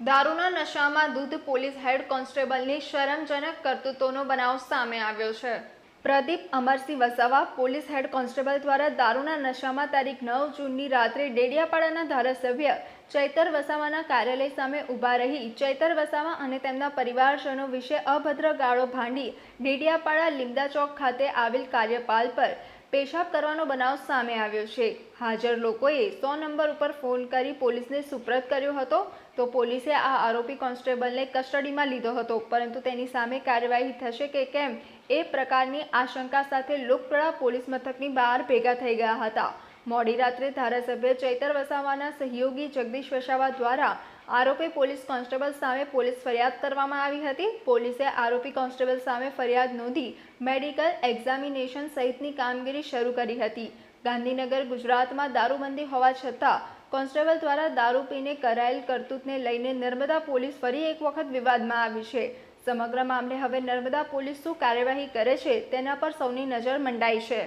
દારૂના નશામાં દૂધ પોલીસ હેડ કોન્સ્ટેબલની શરમજનક કરતૂતોનો બનાવ સામે આવ્યો છે. Pradeep Amarsinh Vasava police head constable દ્વારા દારૂના નશામાં તારીખ નવ જૂનની રાત્રે ડેડિયાપાડાના ધારાસભ્ય ચૈતર વસાવાના કાર્યાલય સામે ઊભા રહી ચૈતર વસાવા અને તેમના પરિવારજનો વિશે અભદ્ર ગાળો ભાંડી ડેડિયાપાડા લીમડા ચોક ખાતે આવેલ કાર્યપાલ પર પેશાબ કરવાનો બનાવ સામે આવ્યો છે. હાજર લોકોએ સો નંબર ઉપર ફોન કરી પોલીસને સુપ્રત કર્યો હતો. તો પોલીસે આ આરોપી કોન્સ્ટેબલને કસ્ટડીમાં લીધો હતો. પરંતુ તેની સામે કાર્યવાહી થશે કે કેમ એ પ્રકારની આશંકા સાથે લોકપ્રળા પોલીસ મથકની બહાર ભેગા થઈ ગયા હતા. મોડી રાત્રે ધારાસભ્ય ચૈતર વસાવાના સહયોગી જગદીશ વસાવા દ્વારા આરોપી પોલીસ કોન્સ્ટેબલ સામે પોલીસ ફરિયાદ કરવામાં આવી હતી. પોલીસે આરોપી કોન્સ્ટેબલ સામે ફરિયાદ નોંધી મેડિકલ એક્ઝામિનેશન સહિતની કામગીરી શરૂ કરી હતી. ગાંધીનગર, ગુજરાતમાં દારૂબંધી હોવા છતાં કોન્સ્ટેબલ દ્વારા દારૂ પીને કરાયેલ કરતૂતને લઈને નર્મદા પોલીસ ફરી એક વખત વિવાદમાં આવી છે. સમગ્ર મામલે હવે નર્મદા પોલીસ શું કાર્યવાહી કરે છે તેના પર સૌની નજર મંડાઈ છે.